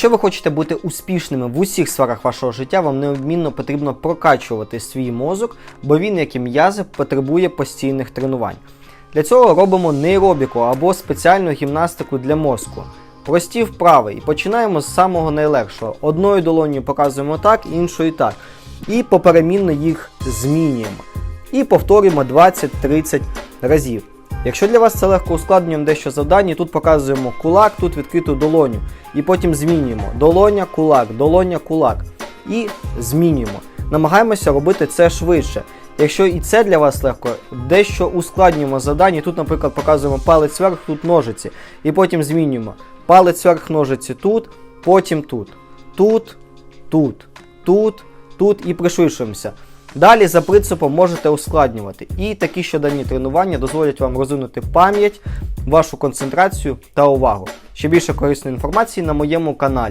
Якщо ви хочете бути успішними в усіх сферах вашого життя, вам неодмінно потрібно прокачувати свій мозок, бо він, як і м'язи, потребує постійних тренувань. Для цього робимо нейробіку або спеціальну гімнастику для мозку. Прості вправи і починаємо з самого найлегшого. Одною долонею показуємо так, іншою так. І поперемінно їх змінюємо. І повторюємо 20-30 разів. Якщо для вас це легко ускладнюємо дещо завдання, тут показуємо кулак, тут відкриту долоню. І потім змінюємо долоня, кулак, долоня, кулак. І змінюємо. Намагаємося робити це швидше. Якщо і це для вас легко, дещо ускладнюємо завдання. Тут, наприклад, показуємо палець вверх, тут ножиці. І потім змінюємо. Палець вверх ножиці тут, потім тут. Тут, тут, тут, тут і пришвидшуємося. Далі за принципом можете ускладнювати. І такі щоденні тренування дозволять вам розвинути пам'ять, вашу концентрацію та увагу. Ще більше корисної інформації на моєму каналі.